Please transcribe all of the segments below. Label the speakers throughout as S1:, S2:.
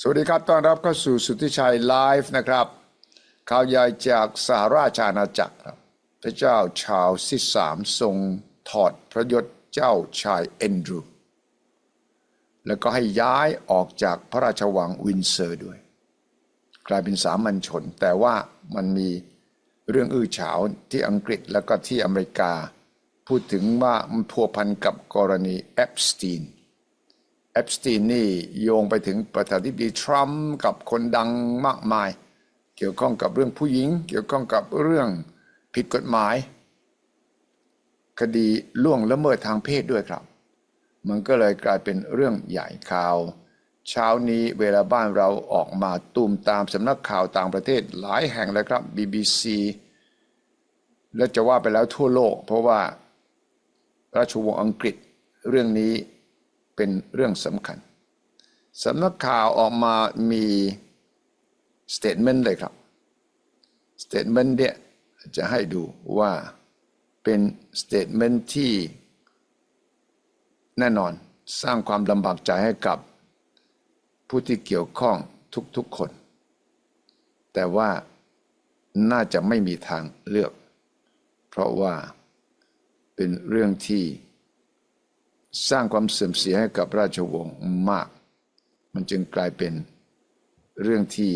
S1: สวัสดีครับ ต้อนรับเข้าสู่สุทธิชัยไลฟ์นะครับ ข่าวใหญ่จากสหราชอาณาจักรครับ พระเจ้าชาวที่สามทรงถอดพระยศเจ้าชายเอนดรูแล้วก็ให้ย้ายออกจากพระราชวังวินเซอร์ด้วย กลายเป็นสามัญชน แต่ว่ามันมีเรื่องอื้อฉาวที่อังกฤษแล้วก็ที่อเมริกา พูดถึงว่ามันพัวพันกับกรณีแอปสตีน แอปสตีนนี่โยงไปถึงประธานาธิบดีทรัมป์กับคนดังมากมาย เกี่ยวข้องกับเรื่องผู้หญิง เกี่ยวข้องกับเรื่องผิดกฎหมาย คดีล่วงละเมิดทางเพศด้วยครับ มันก็เลยกลายเป็นเรื่องใหญ่ข่าว เช้านี้เวลาบ้านเราออกมาตูมตามสำนักข่าวต่างประเทศหลายแห่งเลยครับ BBC และจะว่าไปแล้วทั่วโลก เพราะว่าราชวงศ์อังกฤษเรื่องนี้ เป็นเรื่องสำคัญสำนักข่าวออกมามีสเต t เมนต์เลยครับสเต t เมนต์เนี่ยจะให้ดูว่าเป็นสเต t เมนต์ที่แน่นอนสร้างความลำบากใจให้กับผู้ที่เกี่ยวข้องทุกๆคน แต่ว่าน่าจะไม่มีทางเลือก เพราะว่าเป็นเรื่องที่ สร้างความเสื่อมเสียให้กับราชวงศ์มาก มันจึงกลายเป็นเรื่องที่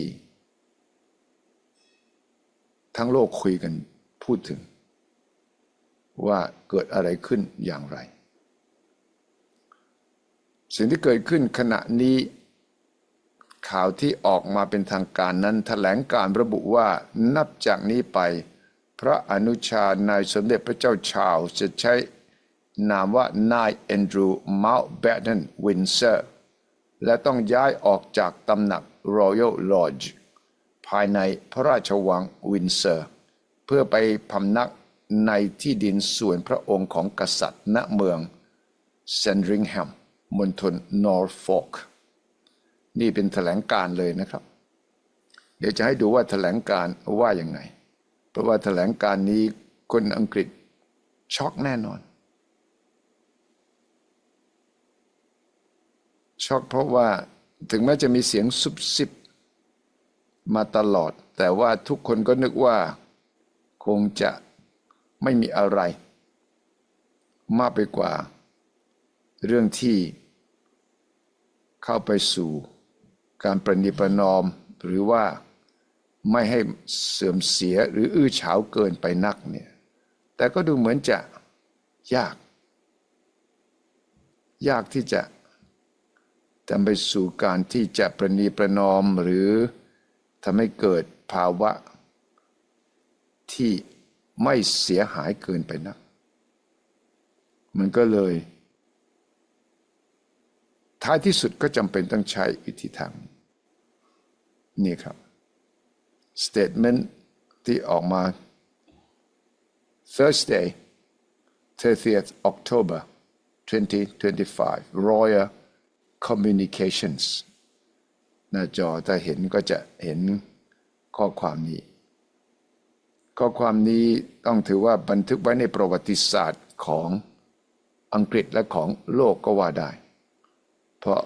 S1: ทั้งโลกคุยกันพูดถึง ว่าเกิดอะไรขึ้นอย่างไร สิ่งที่เกิดขึ้นขณะนี้ข่าวที่ออกมาเป็นทางการนั้นถแถลงการระบุว่านับจากนี้ไป พระอนุชานายสมเด็จพระเจ้าชาวจะใช้ นามว่านายแอนดรูว์มาลแบตเทนวินเซอร์และต้องย้ายออกจากตำหนัก Royal Lodge ภายในพระราชวังวินเซอร์ เพื่อไปพำนักในที่ดินส่วนพระองค์ของกษัตริย์ณเมืองเซนริงแฮมมณฑลนอร์ฟอล์กนี่เป็นแถลงการเลยนะครับ เดี๋ยวจะให้ดูว่าแถลงการว่าอย่างไง เพราะว่าแถลงการนี้คนอังกฤษช็อกแน่นอน ช็อกเพราะว่าถึงแม้จะมีเสียงซุบซิบมาตลอด แต่ว่าทุกคนก็นึกว่าคงจะไม่มีอะไร มากไปกว่า เรื่องที่เข้าไปสู่การประนีประนอม หรือว่าไม่ให้เสื่อมเสียหรืออื้อฉาวเกินไปนักเนี่ยแต่ก็ดูเหมือนจะยาก ยากที่จะ ทำไปสู่การที่จะประนีประนอมหรือทำให้เกิดภาวะ ที่ไม่เสียหายเกินไปนัก มันก็เลย ท้ายที่สุดก็จำเป็นต้องใช้วิธีทาง นี่ครับ statement ที่ออกมา Thursday 30th October 2025 Royal Communications หน้าจอถ้าเห็นก็จะเห็นข้อความนี้ ข้อความนี้ต้องถือว่าบันทึกไว้ในประวัติศาสตร์ของอังกฤษและของโลกก็ว่าได้ เพราะ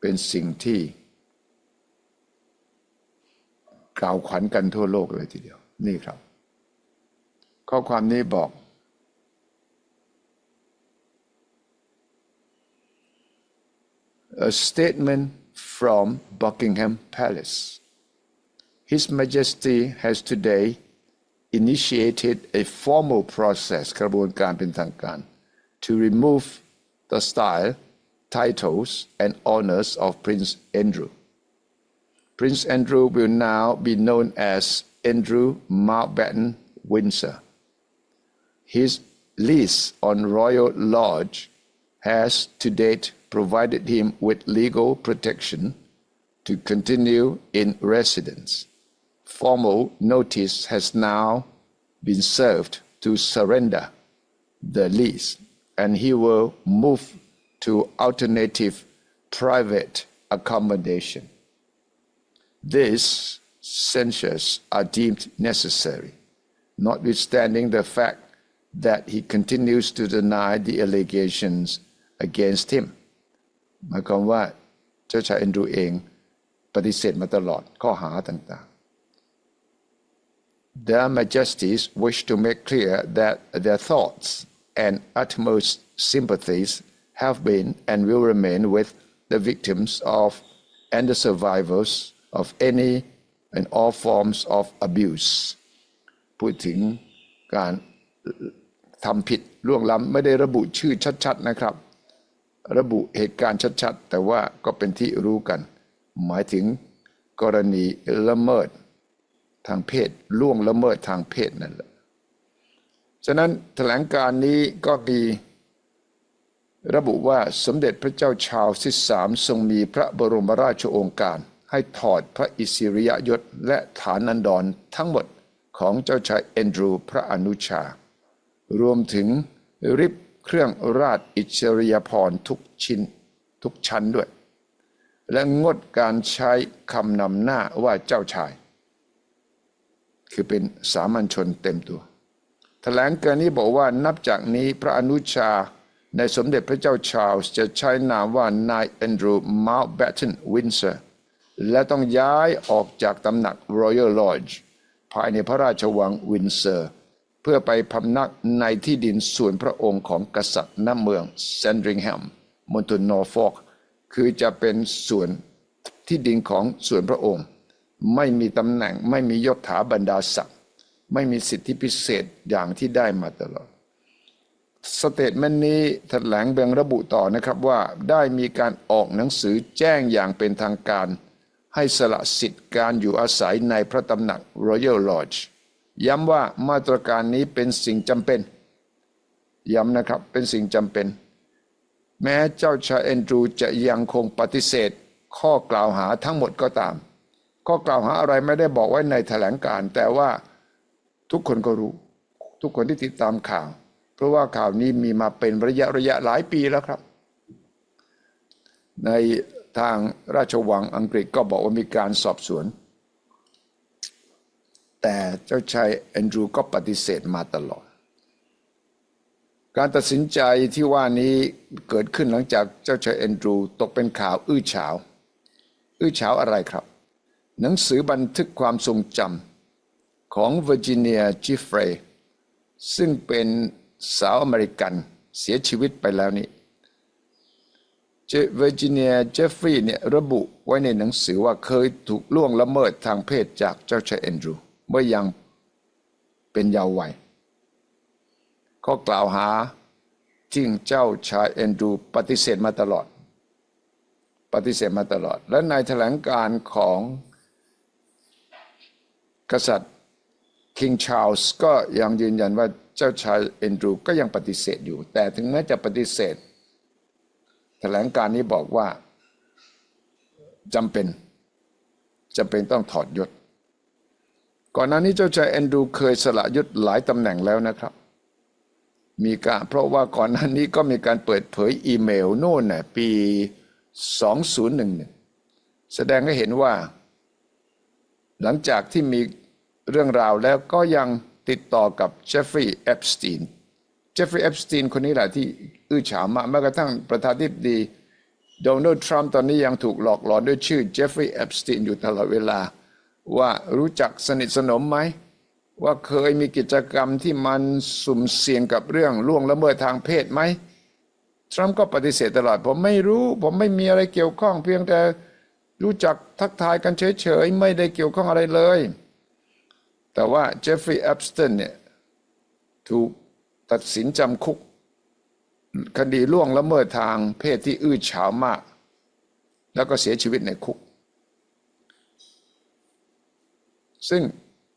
S1: เป็นสิ่งที่ กล่าวขวัญกันทั่วโลกเลยทีเดียว นี่ครับ ข้อความนี้บอก a statement from Buckingham Palace. His Majesty has today initiated a formal process, to remove the style, titles, and honors of Prince Andrew. Prince Andrew will now be known as Andrew Mountbatten Windsor. His lease on Royal Lodge has to date provided him with legal protection to continue in residence. Formal notice has now been served to surrender the lease, and he will move to alternative private accommodation. These censures are deemed necessary, notwithstanding the fact that he continues to deny the allegations against him. หมายความว่าเจ้าชายแอนดรูเองปฏิเสธมาตลอดข้อหาต่าง ๆ Their Majesties wish to make clear that their thoughts and utmost sympathies have been and will remain with the victims of and the survivors of any and all forms of abuse พูดถึงการทำผิดล่วงล้ำไม่ได้ระบุชื่อชัด ๆ นะครับ ระบุเหตุการณ์ชัดๆ แต่ว่าก็เป็นที่รู้กัน หมายถึงกรณีละเมิดทางเพศล่วงละเมิดทางเพศนั่นแหละ ฉะนั้นแถลงการนี้ก็มีระบุว่าสมเด็จพระเจ้าชาวที่สามทรงมีพระบรมราชโองการ ให้ถอดพระอิสริยยศและฐานันดรทั้งหมดของเจ้าชายเอนดรูพระอนุชา รวมถึงริบ เครื่องราชอิสริยพรทุกชิ้นทุกชั้นด้วย และงดการใช้คำนำหน้าว่าเจ้าชาย คือเป็นสามัญชนเต็มตัวแถลงการนี้บอกว่านับจากนี้พระอนุชาในสมเด็จพระเจ้าชาร์ลส์จะใช้นามว่านายแอนดรูว์มาลแบตเทนวินเซอร์และต้องย้ายออกจากตำหนัก Royal Lodge ภายในพระราชวังวินเซอร์ เพื่อไปพำนักในที่ดินส่วนพระองค์ของกษัตริย์น้ำเมืองแซนดริงแฮมมณฑลนอร์ฟอกคือจะเป็นส่วนที่ดินของส่วนพระองค์ ไม่มีตำแหน่งไม่มียศถาบรรดาศักดิ์ไม่มีสิทธิพิเศษอย่างที่ได้มาตลอด สเตทเมนต์นี้แถลงแบ่งระบุต่อนะครับว่าได้มีการออกหนังสือแจ้งอย่างเป็นทางการ ให้สละสิทธิการอยู่อาศัยในพระตำหนัก Royal Lodge ย้ำว่ามาตรการนี้เป็นสิ่งจำเป็น ย้ำนะครับเป็นสิ่งจำเป็น แม้เจ้าชายแอนดรูจะยังคงปฏิเสธ ข้อกล่าวหาทั้งหมดก็ตาม ข้อกล่าวหาอะไรไม่ได้บอกไว้ในแถลงการแต่ว่าทุกคนก็รู้ ทุกคนที่ติดตามข่าว เพราะว่าข่าวนี้มีมาเป็นระยะระยะหลายปีแล้วครับ ในทางราชวังอังกฤษก็บอกว่ามีการสอบสวน แต่เจ้าชายแอนดรูก็ปฏิเสธมาตลอด การตัดสินใจที่ว่านี้เกิดขึ้นหลังจากเจ้าชายแอนดรูตกเป็นข่าวอื้อฉาว อื้อฉาวอะไรครับ หนังสือบันทึกความทรงจำของเวอร์จิเนียจิฟเฟรย์ซึ่งเป็นสาวอเมริกันเสียชีวิตไปแล้วนี่เวอร์จิเนียเจฟฟรีย์เนี่ยระบุไว้ในหนังสือว่าเคยถูกล่วงละเมิดทางเพศจากเจ้าชายแอนดรู เมื่อยังเป็นเยาว์วัยข้อกล่าวหาที่เจ้าชายแอนดรูปฏิเสธมาตลอด ปฏิเสธมาตลอด และในแถลงการของกษัตริย์คิงชาร์ลส์ก็ยังยืนยันว่าเจ้าชายแอนดรูก็ยังปฏิเสธอยู่ แต่ถึงแม้จะปฏิเสธ แถลงการนี้บอกว่าจำเป็นจำเป็นต้องถอดยศ ก่อนหน้านี้เจ้าชายแอนดูเคยสละยศหลายตำแหน่งแล้วนะครับ มีการเพราะว่าก่อนหน้านี้ก็มีการเปิดเผยอีเมลโน่นน่ะปี 2011 แสดงให้เห็นว่า หลังจากที่มีเรื่องราวแล้วก็ยังติดต่อกับเจฟฟรีย์เอปสตีนเจฟฟรีย์เอปสตีนคนนี้แหละที่อื้อฉาวมากแม้กระทั่งประธานาธิบดีโดนัลด์ทรัมป์ตอนนี้ยังถูกหลอกหลอนด้วยชื่อเจฟฟรีย์เอปสตีนอยู่ตลอดเวลา ว่ารู้จักสนิทสนมไหมว่าเคยมีกิจกรรมที่มันสุ่มเสี่ยงกับเรื่องล่วงละเมิดทางเพศไหมทรัมป์ก็ปฏิเสธตลอด ผมไม่รู้ผมไม่มีอะไรเกี่ยวข้องเพียงแต่รู้จักทักทายกันเฉยๆ ไม่ได้เกี่ยวข้องอะไรเลย แต่ว่าเจฟฟรีย์แอปสตันเนี่ยถูกตัดสินจำคุก คดีล่วงละเมิดทางเพศที่อื้อฉาวมาก แล้วก็เสียชีวิตในคุก ซึ่ง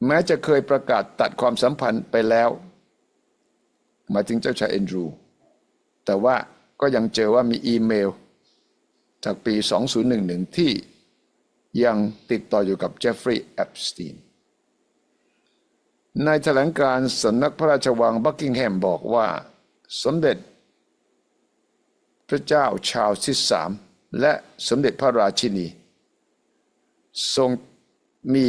S1: แม้จะเคยประกาศตัดความสัมพันธ์ไปแล้วหมายถึงเจ้าชายแอนดรู แต่ว่าก็ยังเจอว่ามีอีเมล จากปี 2011 ที่ยังติดต่ออยู่กับเจฟฟรีย์แอปสตีนในแถลงการสำนักพระราชวังบักกิงแฮมบอกว่า สมเด็จ พระเจ้าชาวที่สามและสมเด็จพระราชินี ทรงมี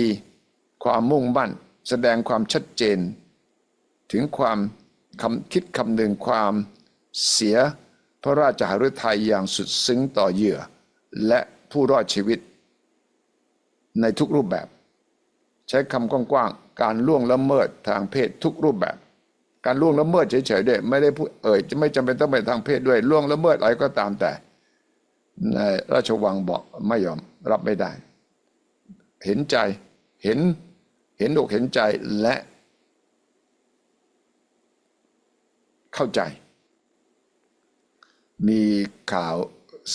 S1: ความมุ่งมั่น แสดงความชัดเจน ถึงความคำคิดคำนึงความเสียพระราชหฤทัยอย่างสุดซึ้งต่อเหยื่อ และผู้รอดชีวิต ในทุกรูปแบบ ใช้คำกว้างๆการล่วงละเมิดทางเพศทุกรูปแบบ การล่วงละเมิดเฉยๆด้วยไม่ได้พูดเอ่ยจะไม่จำเป็นต้องเป็นทางเพศด้วยล่วงละเมิดอะไรก็ตามแต่ในราชวังบอกไม่ยอมรับไม่ได้ เห็นใจเห็น เห็นอกเห็นใจและ เข้าใจ มีข่าว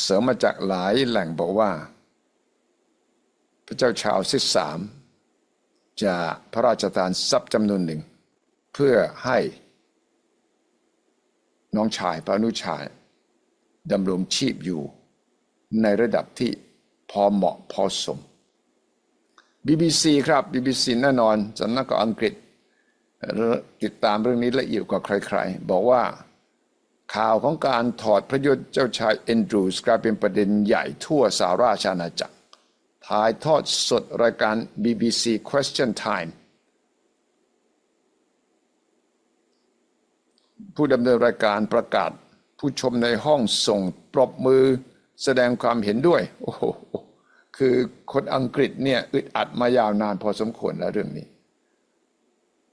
S1: เสริมมาจากหลายแหล่งบอกว่า พระเจ้าชาวซิสสามจะพระราชทานทรัพย์จำนวนหนึ่ง เพื่อให้น้องชายพระนุชายดำรงชีพอยู่ ในระดับที่พอเหมาะพอสม BBC ครับ BBC แน่นอนสำนักข่าวอังกฤษ ติดตามเรื่องนี้ละเอียดกว่าใครๆ บอกว่าข่าวของการถอดพระยศเจ้าชายเอนดรูสกลายเป็นประเด็นใหญ่ทั่วสาราชอาณาจักร ถ่ายทอดสดรายการ BBC Question Time ผู้ดำเนินรายการประกาศผู้ชมในห้องส่งปรบมือแสดงความเห็นด้วย โอ้โห คือคนอังกฤษเนี่ยอึดอัดมายาวนานพอสมควรแล้วเรื่องนี้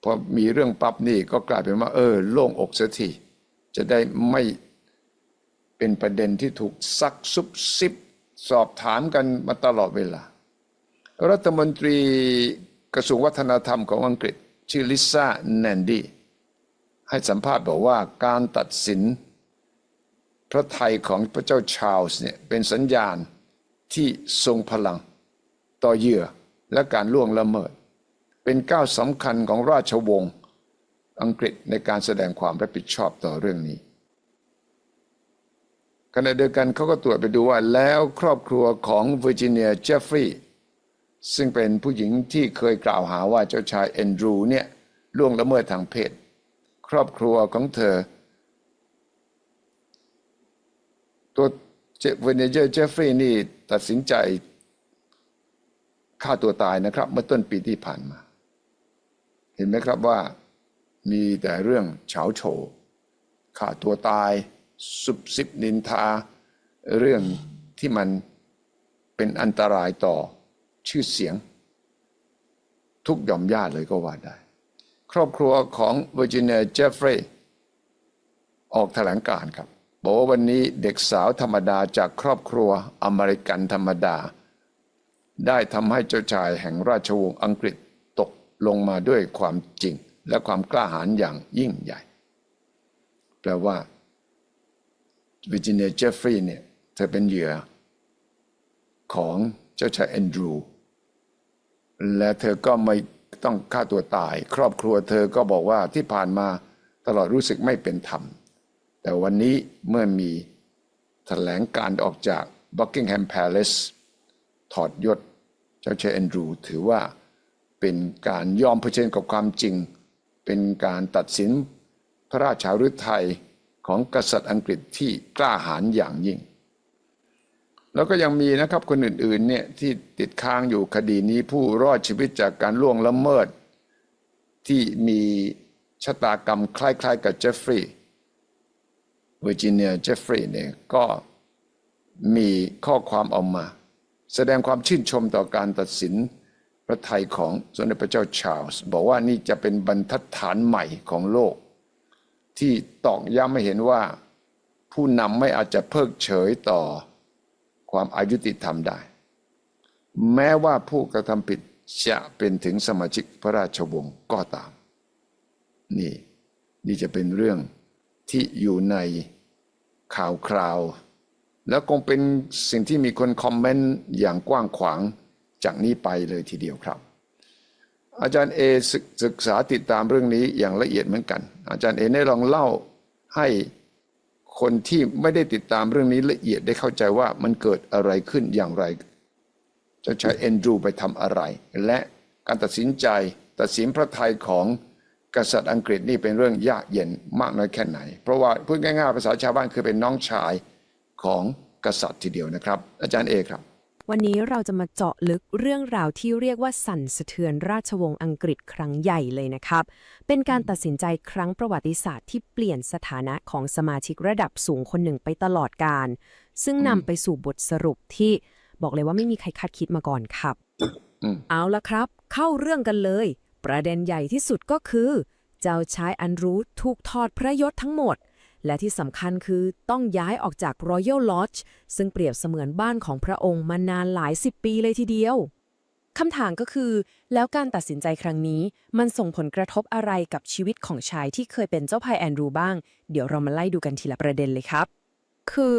S1: พอมีเรื่องปั๊บนี่ก็กลายเป็นว่า เออ โล่งอกเสียทีจะได้ไม่เป็นประเด็นที่ถูกซักซุบซิบสอบถามกันมาตลอดเวลา รัฐมนตรีกระทรวงวัฒนธรรมของอังกฤษ ชื่อลิซ่าแนนดี้ให้สัมภาษณ์บอกว่าการตัดสิน พระไทยของพระเจ้าชาร์ลส์เนี่ยเป็นสัญญาณ ที่ทรงพลัง ต่อเหยื่อและการล่วงละเมิด เป็นก้าวสำคัญของราชวงศ์อังกฤษในการแสดงความรับผิดชอบต่อเรื่องนี้ขณะเดียวกันเขาก็ตรวจไปดูว่าแล้วครอบครัวของเวอร์จิเนียเจฟฟรีย์ซึ่งเป็นผู้หญิงที่เคยกล่าวหาว่าเจ้าชายแอนดรูเนี่ยล่วงละเมิดทางเพศ ครอบครัวของเธอ ตัว เจเวเนเจอร์เจฟฟรีย์นี่ตัดสินใจฆ่าตัวตายนะครับ เมื่อต้นปีที่ผ่านมา เห็นไหมครับว่ามีแต่เรื่องเฉาโฉฆ่าตัวตายสุบสิบนินทา เรื่องที่มันเป็นอันตรายต่อชื่อเสียง ทุกย่อมญาติเลยก็ว่าได้ ครอบครัวของเวอร์จิเนียเจฟฟรีย์ออกแถลงการ์ครับ บอกว่าวันนี้เด็กสาวธรรมดาจากครอบครัวอเมริกันธรรมดา ได้ทำให้เจ้าชายแห่งราชวงศ์อังกฤษตกลงมาด้วยความจริง และความกล้าหาญอย่างยิ่งใหญ่ แปลว่าวิจิเนียเจฟฟรีย์เนี่ยเธอเป็นเหยื่อของเจ้าชายแอนดรู และเธอก็ไม่ต้องฆ่าตัวตาย ครอบครัวเธอก็บอกว่าที่ผ่านมาตลอดรู้สึกไม่เป็นธรรม แต่วันนี้เมื่อมีแถลงการออกจาก Buckingham Palace ถอดยศ เจ้าชายแอนดรูถือว่าเป็นการยอมเผชิญกับความจริง เป็นการตัดสินพระราชาฤทัยของกษัตริย์อังกฤษที่กล้าหาญอย่างยิ่ง แล้วก็ยังมีนะครับคนอื่นๆเนี่ยที่ติดค้างอยู่คดีนี้ผู้รอดชีวิตจากการล่วงละเมิด ที่มีชะตากรรมคล้ายๆกับเจฟฟรีย์ เวอร์จิเนียเจฟฟรีย์เนี่ยก็มีข้อความออกมา แสดงความชื่นชมต่อการตัดสินพระไทยของสมเด็จพระเจ้าชาร์ลส์บอกว่านี่จะเป็นบรรทัดฐานใหม่ของโลก ที่ตอกย้ำให้เห็นว่า ผู้นำไม่อาจจะเพิกเฉยต่อความอายุติธรรมได้ แม้ว่าผู้กระทำผิดจะเป็นถึงสมาชิกพระราชวงศ์ก็ตาม นี่ นี่จะเป็นเรื่องที่อยู่ใน ข่าวคราว แล้วคงเป็นสิ่งที่มีคนคอมเมนต์อย่างกว้างขวางจากนี้ไปเลยทีเดียวครับ อาจารย์เอศึกษาติดตามเรื่องนี้อย่างละเอียดเหมือนกัน อาจารย์เอได้ลองเล่าให้คนที่ไม่ได้ติดตามเรื่องนี้ละเอียดได้เข้าใจว่ามันเกิดอะไรขึ้นอย่างไรจะใช้เอนดรูไปทำอะไร และการตัดสินใจตัดสินพระทัยของ กษัตริย์อังกฤษนี่เป็นเรื่องยากเย็นมากน้อยแค่ไหน เพราะว่าพูดง่ายๆภาษาชาวบ้านคือเป็นน้องชายของกษัตริย์ทีเดียวนะครับ อาจารย์เอครับ
S2: วันนี้เราจะมาเจาะลึกเรื่องราวที่เรียกว่าสั่นสะเทือนราชวงศ์อังกฤษครั้งใหญ่เลยนะครับ เป็นการตัดสินใจครั้งประวัติศาสตร์ที่เปลี่ยนสถานะของสมาชิกระดับสูงคนหนึ่งไปตลอดการ ซึ่งนำไปสู่บทสรุปที่บอกเลยว่าไม่มีใครคาดคิดมาก่อนครับ
S1: อืม
S2: เอาละครับ เข้าเรื่องกันเลย ประเด็นใหญ่ที่สุดก็คือ เจ้าชายอันรูถูกถอดพระยศทั้งหมด และที่สำคัญคือต้องย้ายออกจาก Royal Lodge ซึ่งเปรียบเสมือนบ้านของพระองค์มานานหลายสิบปีเลยทีเดียวคำถามก็คือ แล้วการตัดสินใจครั้งนี้ มันส่งผลกระทบอะไรกับชีวิตของชายที่เคยเป็นเจ้าพายแอนดรูบ้าง เดี๋ยวเรามาไล่ดูกันทีละประเด็นเลยครับ คือ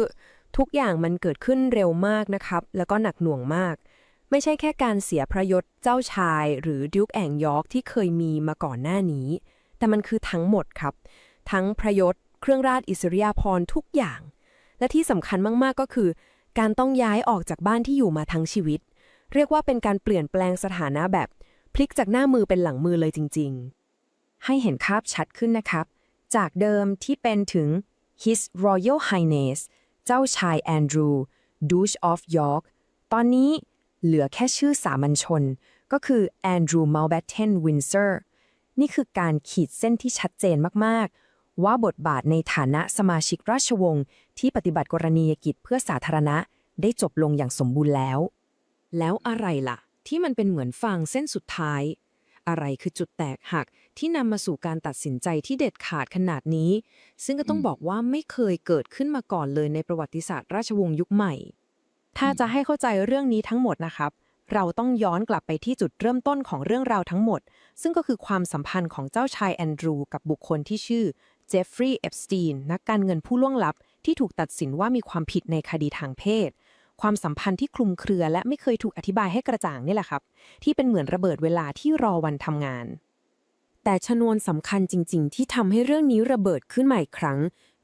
S2: ทุกอย่างมันเกิดขึ้นเร็วมากนะครับ แล้วก็หนักหน่วงมาก ไม่ใช่แค่การเสียพระยศเจ้าชาย หรือดิวกแองยอร์กที่เคยมีมาก่อนหน้านี้ แต่มันคือทั้งหมดครับ ทั้งพระยศเครื่องราชอิสริยาภรณ์ทุกอย่าง และที่สำคัญมากๆก็คือ การต้องย้ายออกจากบ้านที่อยู่มาทั้งชีวิต เรียกว่าเป็นการเปลี่ยนแปลงสถานะแบบ พลิกจากหน้ามือเป็นหลังมือเลยจริง ๆ ให้เห็นภาพชัดขึ้นนะครับ จากเดิมที่เป็นถึง His Royal Highness เจ้าชายแอนดรู Duke of York ตอนนี้ เหลือแค่ชื่อสามัญชน ก็คือแอนดรู Mountbatten Windsor นี่คือการขีดเส้นที่ชัดเจนมาก ๆ ว่าบทบาทในฐานะสมาชิกราชวงศ์ที่ปฏิบัติกรณียกิจเพื่อสาธารณะ ได้จบลงอย่างสมบูรณ์แล้ว แล้วอะไรล่ะ ที่มันเป็นเหมือนฟางเส้นสุดท้าย อะไรคือจุดแตกหักที่นำมาสู่การตัดสินใจที่เด็ดขาดขนาดนี้ ซึ่งก็ต้องบอกว่าไม่เคยเกิดขึ้นมาก่อนเลยในประวัติศาสตร์ราชวงศ์ยุคใหม่ ถ้าจะให้เข้าใจเรื่องนี้ทั้งหมดนะครับ เราต้องย้อนกลับไปที่จุดเริ่มต้นของเรื่องราวทั้งหมด ซึ่งก็คือความสัมพันธ์ของเจ้าชายแอนดรูกับบุคคลที่ชื่อเจฟฟรีย์เอปสตีนนักการเงินผู้ล่วงลับ ที่ถูกตัดสินว่ามีความผิดในคดีทางเพศ ความสัมพันธ์ที่คลุมเครือและไม่เคยถูกอธิบายให้กระจ่างนี่แหละครับ ที่เป็นเหมือนระเบิดเวลาที่รอวันทำงาน แต่ชนวนสำคัญจริง ๆ ที่ทำให้เรื่องนี้ระเบิดขึ้นใหม่อีกครั้ง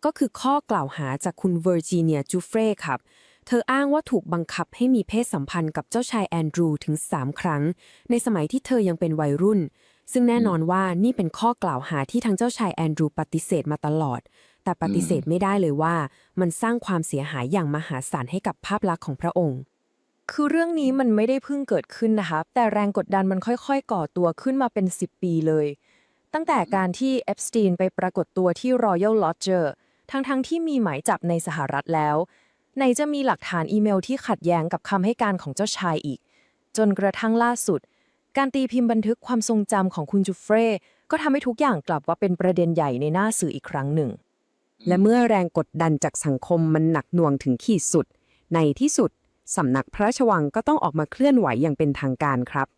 S2: ก็คือข้อกล่าวหาจากคุณเวอร์จิเนียจูเฟรครับ เธออ้างว่าถูกบังคับให้มีเพศสัมพันธ์กับเจ้าชายแอนดรูถึง 3 ครั้ง ในสมัยที่เธอยังเป็นวัยรุ่น ซึ่งแน่นอนว่านี่เป็นข้อกล่าวหาที่ทางเจ้าชายแอนดรูปฏิเสธมาตลอด แต่ปฏิเสธไม่ได้เลยว่า มันสร้างความเสียหายอย่างมหาศาลให้กับภาพลักษณ์ของพระองค์ คือเรื่องนี้มันไม่ได้เพิ่งเกิดขึ้นนะคะแต่แรงกดดันมันค่อยๆ ก่อตัวขึ้นมาเป็น 10 ปีเลย ตั้งแต่การที่เอฟสตีนไปปรากฏตัวที่ Royal Lodger ทั้งๆที่มีหมายจับในสหรัฐแล้ว ไหนจะมีหลักฐานอีเมลที่ขัดแย้งกับคำให้การของเจ้าชายอีก จนกระทั่งล่าสุด การตีพิมพ์บันทึกความทรงจำของคุณจูเฟรก็ทำให้ทุกอย่างกลับว่าเป็นประเด็นใหญ่ในหน้าสื่ออีกครั้งหนึ่ง และเมื่อแรงกดดันจากสังคมมันหนักหน่วงถึงขีดสุด ในที่สุดสำนักพระราชวังก็ต้องออกมาเคลื่อนไหวอย่างเป็นทางการครับ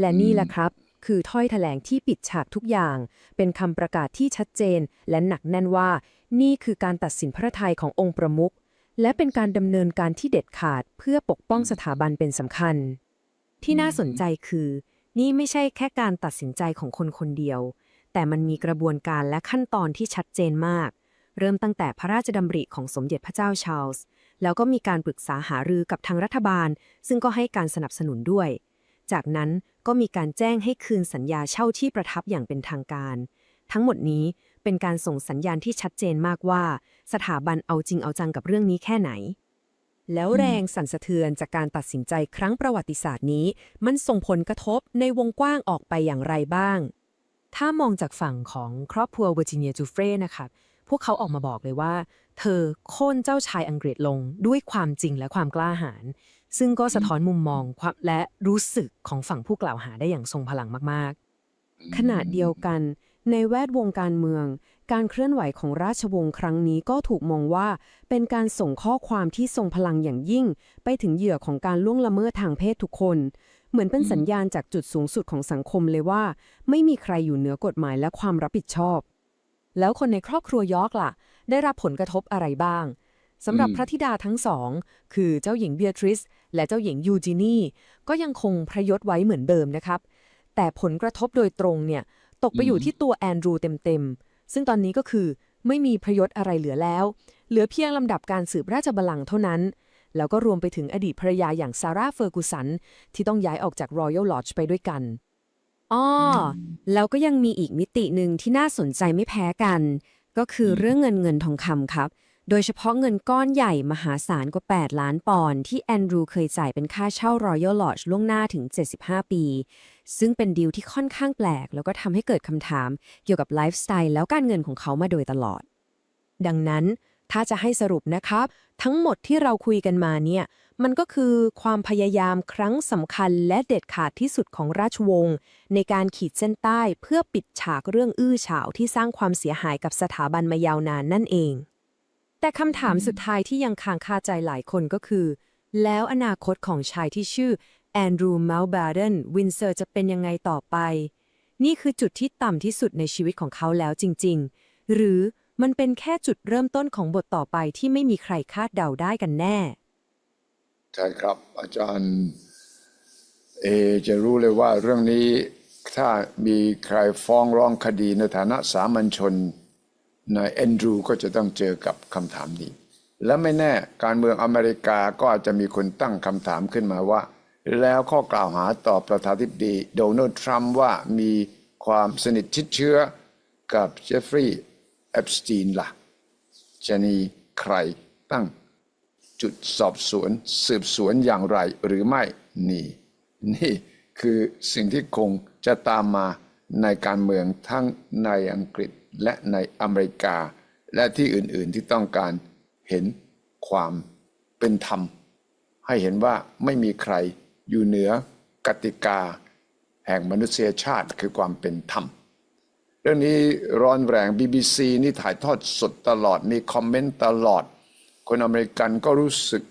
S2: และนี่แหละครับ คือถ้อยแถลงที่ปิดฉากทุกอย่าง เป็นคำประกาศที่ชัดเจน และหนักแน่นว่า นี่คือการตัดสินพระทัยขององค์ประมุข และเป็นการดำเนินการที่เด็ดขาดเพื่อปกป้องสถาบันเป็นสำคัญ ที่น่าสนใจคือ นี่ไม่ใช่แค่การตัดสินใจของคนคนเดียว แต่มันมีกระบวนการและขั้นตอนที่ชัดเจนมาก เริ่มตั้งแต่พระราชดำริของสมเด็จพระเจ้าชาร์ลส์แล้วก็มีการปรึกษาหารือกับทางรัฐบาล ซึ่งก็ให้การสนับสนุนด้วย จากนั้นก็มีการแจ้งให้คืนสัญญาเช่าที่ประทับอย่างเป็นทางการ ทั้งหมดนี้ เป็นการส่งสัญญาณที่ชัดเจนมากว่า สถาบันเอาจริงเอาจังกับเรื่องนี้แค่ไหน แล้วแรงสั่นสะเทือนจากการตัดสินใจครั้งประวัติศาสตร์นี้ มันส่งผลกระทบในวงกว้างออกไปอย่างไรบ้าง ถ้ามองจากฝั่งของครอบครัวเวอร์จิเนียจูเฟรนะคะพวกเขาออกมาบอกเลยว่า เธอโค่นเจ้าชายอังกฤษลงด้วยความจริงและความกล้าหาญซึ่งก็สะท้อนมุมมองความและรู้สึกของฝั่งผู้กล่าวหาได้อย่างทรงพลังมากๆ ขณะเดียวกัน ในแวดวงการเมือง การเคลื่อนไหวของราชวงศ์ครั้งนี้ก็ถูกมองว่า เป็นการส่งข้อความที่ทรงพลังอย่างยิ่ง ไปถึงเหยื่อของการล่วงละเมิดทางเพศทุกคน เหมือนเป็นสัญญาณจากจุดสูงสุดของสังคมเลยว่า ไม่มีใครอยู่เหนือกฎหมายและความรับผิดชอบ แล้วคนในครอบครัวยอร์กล่ะ ได้รับผลกระทบอะไรบ้างสำหรับ
S1: อืม
S2: พระธิดาทั้งสอง คือเจ้าหญิงเบียทริส และเจ้าหญิงยูจินีก็ยังคงพระยศไว้เหมือนเดิมนะครับ แต่ผลกระทบโดยตรงเนี่ย ตกไปอยู่ที่ตัวแอนดรูเต็มๆ ซึ่งตอนนี้ก็คือไม่มีพระยศอะไรเหลือแล้ว เหลือเพียงลำดับการสืบราชบัลลังก์เท่านั้น แล้วก็รวมไปถึงอดีตภรรยาอย่างซาร่าเฟอร์กูสัน ที่ต้องย้ายออกจาก Royal Lodge ไปด้วยกันอ้ออแล้วก็ยังมีอีกมิติหนึ่งที่น่าสนใจไม่แพ้กัน ก็คือเรื่องเงินเงินทองคำครับ โดยเฉพาะเงินก้อนใหญ่มหาศาลกว่า 8 ล้านปอนด์ที่แอนดรูเคยจ่ายเป็นค่าเช่า Royal Lodge ล่วงหน้าถึง 75 ปี ซึ่งเป็นดีลที่ค่อนข้างแปลก แล้วก็ทำให้เกิดคำถามเกี่ยวกับไลฟ์สไตล์แล้วการเงินของเขามาโดยตลอด ดังนั้นถ้าจะให้สรุปนะครับ ทั้งหมดที่เราคุยกันมาเนี่ย มันก็คือความพยายามครั้งสำคัญและเด็ดขาดที่สุดของราชวงศ์ในการขีดเส้นใต้เพื่อปิดฉากเรื่องอื้อฉาวที่สร้างความเสียหายกับสถาบันมายาวนานนั่นเอง แต่คำถามสุดท้ายที่ยังค้างคาใจหลายคนก็คือ แล้วอนาคตของชายที่ชื่อแอนดรูว์มัลบาเดนวินเซอร์จะเป็นยังไงต่อไป นี่คือจุดที่ต่ำที่สุดในชีวิตของเขาแล้วจริง ๆ หรือมันเป็นแค่จุดเริ่มต้นของบทต่อไปที่ไม่มีใครคาดเดาได้กันแน่
S1: ใช่ครับ อาจารย์เอจะรู้เลยว่าเรื่องนี้ถ้ามีใครฟ้องร้องคดีในฐานะสามัญชน นายแอนดรูก็จะต้องเจอกับคำถามนี้ และไม่แน่การเมืองอเมริกาก็อาจจะมีคนตั้งคำถามขึ้นมาว่า แล้วข้อกล่าวหาต่อประธานาธิบดีโดนัลด์ทรัมป์ว่ามีความสนิทชิดเชื้อกับเจฟฟรีย์เอปสตีนล่ะจะมีใครตั้งจุดสอบสวนสืบสวนอย่างไรหรือไม่นี่ นี่คือสิ่งที่คงจะตามมาในการเมืองทั้งในอังกฤษ และในอเมริกา และที่อื่นๆที่ต้องการเห็นความเป็นธรรม ให้เห็นว่าไม่มีใครอยู่เหนือกติกา แห่งมนุษยชาติคือความเป็นธรรม เรื่องนี้ร้อนแรง BBC นี่ถ่ายทอดสดตลอดมีคอมเมนต์ตลอด คนอเมริกันก็รู้สึก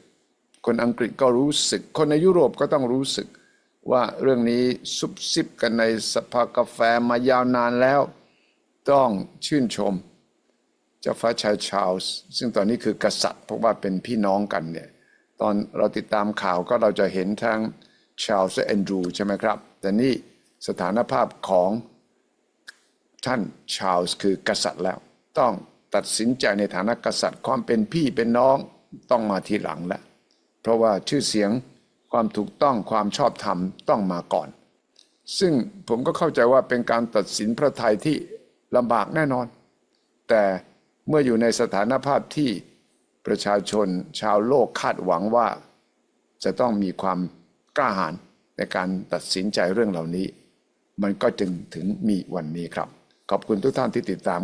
S1: คนอังกฤษก็รู้สึก คนในยุโรปก็ต้องรู้สึกว่าเรื่องนี้ซุบซิบกันในสภากาแฟมายาวนานแล้ว ต้องชื่นชม เจ้าฟ้าชายชาลส์ซึ่งตอนนี้คือกษัตริย์เพราะว่าเป็นพี่น้องกันเนี่ยตอนเราติดตามข่าวก็เราจะเห็นทั้งชาลส์และแอนดรูว์ใช่ไหมครับ แต่นี่สถานภาพของท่านชาลส์คือกษัตริย์แล้ว ต้องตัดสินใจในฐานะกษัตริย์ความเป็นพี่เป็นน้องต้องมาทีหลังแล้วเพราะว่าชื่อเสียงความถูกต้องความชอบธรรมต้องมาก่อน ซึ่งผมก็เข้าใจว่าเป็นการตัดสินพระไทยที่ ลำบากแน่นอน แต่เมื่ออยู่ในสถานภาพที่ประชาชนชาวโลกคาดหวังว่า จะต้องมีความกล้าหาญในการตัดสินใจเรื่องเหล่านี้ มันก็จึงถึงมีวันนี้ครับ ขอบคุณทุกท่านที่ติดตาม